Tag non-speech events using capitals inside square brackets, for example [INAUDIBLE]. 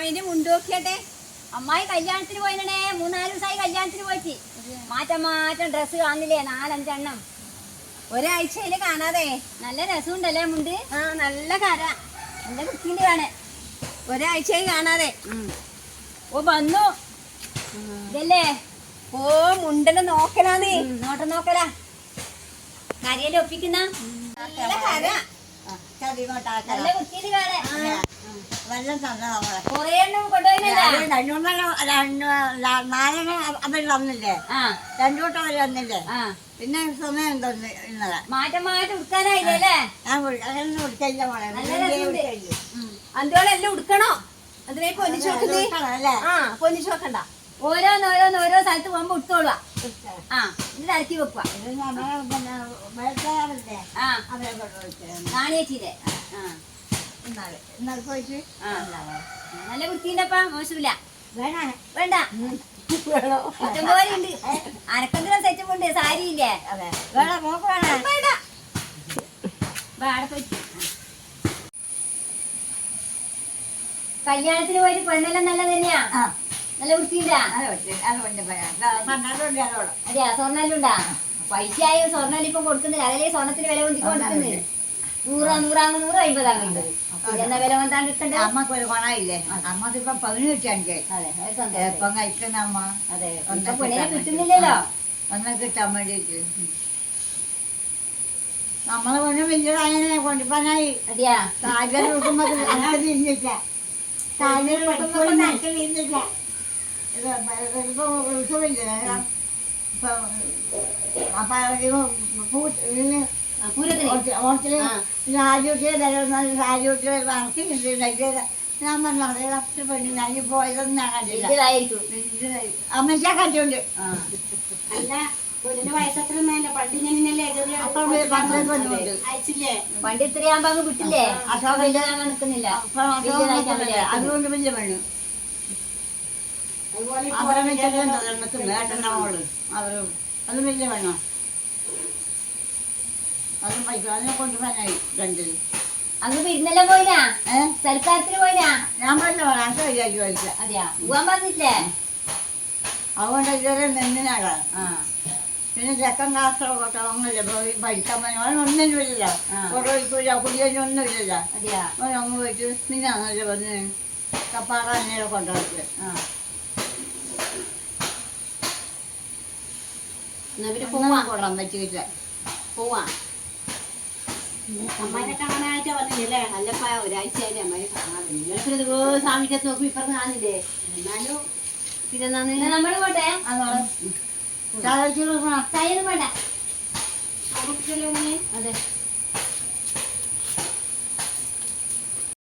അമ്മായിന്റെ മുണ്ടോക്കിയട്ടെ അമ്മായി കല്യാണത്തിന് പോയിനേ മൂന്നാൽ ദിവസമായി കല്യാണത്തിന് പോയിട്ട്. മാറ്റം മാറ്റം ഡ്രസ്സ് കാണുന്നില്ലേ? നാലഞ്ചെണ്ണം. ഒരാഴ്ചയിൽ കാണാതെ. നല്ല രസമുണ്ടല്ലേ മുണ്ട്? ആ നല്ല കര. നല്ല കുക്കിന്റെ കാണേ ഒരാഴ്ചയായി കാണാതെ. ഓ വന്നു. ഇതല്ലേ? ഓ മുണ്ടനെ നോക്കലാന്ന്. നീ നോട്ടം നോക്കലാ. കരിയല്ലേ ഒപ്പിക്കുന്ന. നല്ല കര. നല്ല വൃത്തിയിൽ കാണേ വെള്ളം തന്നെ നമ്മളെ. കൊറേ എണ്ണം കൊണ്ടുപോയില്ല രണ്ടെണ്ണം നാലെണ്ണം അവർ വന്നില്ലേ ആ. രണ്ടു വട്ടം അവർ വന്നില്ലേ പിന്നെ സമയം തോന്നി ഇന്നലെ മാറ്റം മാറ്റം ഉടുക്കാനായില്ലേ ഞാൻ അതൊന്നും കുടിക്കില്ല മോളെ നല്ല ഉടുക്കണോ? അതിനെ പൊന്നിച്ചു നോക്കുന്നേ ആ പൊന്നിച്ചു നോക്കണ്ട. ഓരോന്ന് ഓരോന്ന് ഓരോ സ്ഥലത്ത് പോകുമ്പോ ഉടുത്തോളുക ആ ഇത് അരക്കി വെക്കുക വെളുത്തവരുടെ ആ. നല്ല വൃത്തിയുണ്ടപ്പാ മോശമില്ല. വേണേ. വേണ്ട. [LAUGHS] ഉണ്ട്. അനക്കെന്തിനാ സെറ്റ് ഉണ്ട് സാരി ഇല്ലേ അതെ. വേണേ മോക്ക് വേണം? വേണ്ട. കല്യാണത്തിന് പോയിട്ട് പെണ്ണെല്ലാം നല്ല തന്നെയാ നല്ല വൃത്തിയില്ല അതെയാ സ്വർണല്ലുണ്ടാ? പൈസ ആയി സ്വർണം ഇപ്പൊ കൊടുക്കുന്നില്ല. അതല്ലേ സ്വർണത്തിന് വില കൊണ്ടിക്കൊണ്ടിരിക്കുന്നത് നൂറാ നൂറാങ്ങ് നൂറ് അമ്പതാങ്ങുണ്ട് എന്നാ വില വന്നാൽ എടുക്കണ്ടേ അമ്മയ്ക്ക് ഒരു ഗുണമില്ലേ അമ്മയ്ക്ക് ഇപ്പൊ പതിന് കിട്ടാണ്ട് അതെ കഴിക്കുന്ന അമ്മ? അതെ ഒന്ന് ഇപ്പൊ കിട്ടാൻ കിട്ടുന്നില്ലല്ലോ. ഒന്ന് കിട്ടാൻ വേണ്ടിട്ട് നമ്മളെ പെണ്ണ് വലിയതായ കൊണ്ടിപ്പനായി അതെയാ? താഴെ നോക്കുമ്പോ അങ്ങനെ ഇരുന്നില്ല താഴെ നോക്കുമ്പോ നനക്ക് ഇരുന്നില്ല ഇപ്പൊ ഉത്സവമില്ലേ ഇപ്പൊ അപ്പൊ രാജൂട്ടിയെ തരുന്ന രാജൂട്ടിയെ ഞാൻ പറഞ്ഞു അതേ ഡോക്ടർ പെണ്ണു ഞാൻ പോയതൊന്നും ഞാൻ കണ്ടില്ല. ഇതിലായിരിക്കും അമ്മച്ചാ കണ്ടുണ്ട് അല്ല വയസ്സത്ര പണ്ട് ഇങ്ങനെയല്ലേ അയച്ചില്ലേ? പണ്ട് ഇത്രയാകുമ്പോ അങ്ങ് വിട്ടില്ലേ? അപ്പൊ അത് അതുകൊണ്ട് വലിയ പെണ്ണു. അവരെ അവരും. അത് വലിയ പെണ്ണോ. അതും പൈസ അതിനെ കൊണ്ടുപോകാനായി രണ്ടിൽ അങ്ങ് വിരുന്നെല്ലാം പോയിനാ? സൽക്കാരത്തിന് പോയിനാ? ഞാൻ പറഞ്ഞ കൈകാര്യം ചോദിച്ച അതെയാ? പോവാൻ പറഞ്ഞില്ലേ അതുകൊണ്ട് ഇതുവരെ നിന്നിനാടാ പിന്നെ ചെക്കൻ ക്ലാസ്സോ ഒന്നുമില്ല പോയി പഠിക്കാൻ പോയി അവനൊന്നും ഇല്ല. കൊണ്ടുപോയിക്കൂല കുടിയൊന്നും ഇല്ല അതെയാ? അവൻ അങ്ങ് പോയിട്ട് നിന്നാന്നല്ലേ പറഞ്ഞു? കപ്പാറ അന്നേരം കൊണ്ടുപോയിട്ട് ആ. എന്നാ പിന്നെ പോവാൻ കൊള്ളാൻ പറ്റിയില്ല. പോവാ. അമ്മാനെ കാണാനായിട്ട് വന്നില്ലേ? അല്ലപ്പ ഒരാഴ്ചയായിട്ട് അമ്മായി കാണാതെ നിങ്ങൾക്ക് ദിവസം നോക്കി ഇപ്പറന്ന് കാണുന്നില്ലേ എന്നാലും പിന്നെ പിന്നെ നമ്മൾ പോട്ടെ? വേണ്ട കൊടുക്കല്ലോ അതെ.